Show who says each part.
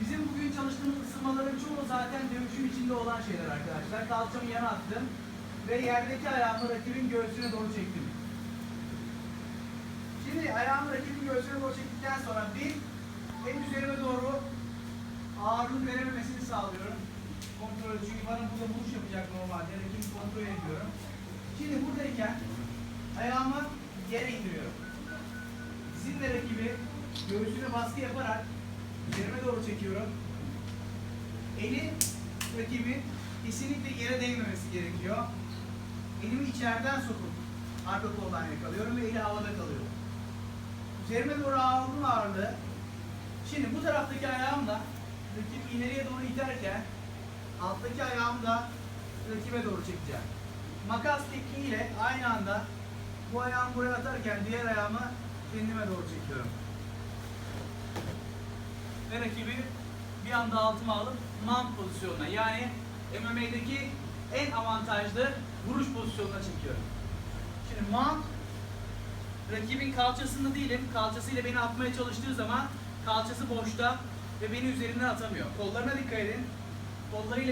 Speaker 1: Bizim bugün çalıştığımız ısınmaların çoğu zaten dövüşün içinde olan şeyler arkadaşlar. Kalçamı yana attım ve yerdeki ayağımı rakibin göğsüne doğru çektim. Şimdi ayağımı rakibin göğsüne doğru çektikten sonra bir hem üzerime doğru ağırlık verememesini sağlıyorum. Kontrol çünkü bana burada vuruş yapacak normalde. Rakibi kontrol ediyorum. Şimdi buradayken ayağımı yere indiriyorum. Dizimle rakibi göğsüne baskı yaparak üzerime doğru çekiyorum. Eli rakibi kesinlikle yere değmemesi gerekiyor. Elimi içeriden sokup arka koldan yakalıyorum ve eli havada kalıyor. Üzerime doğru aldım ağırlığı. Şimdi bu taraftaki ayağımla rakibi ileriye doğru iterken alttaki ayağımı da rakibe doğru çekeceğim. Makas tekniğiyle aynı anda bu ayağımı buraya atarken diğer ayağımı kendime doğru çekiyorum. Ve rakibi bir anda altıma alıp mount pozisyonuna yani MMA'deki en avantajlı vuruş pozisyonuna çekiyorum. Şimdi mount rakibin kalçasında değilim. Kalçasıyla beni atmaya çalıştığı zaman kalçası boşta ve beni üzerinden atamıyor. Kollarına dikkat edin. Kollarıyla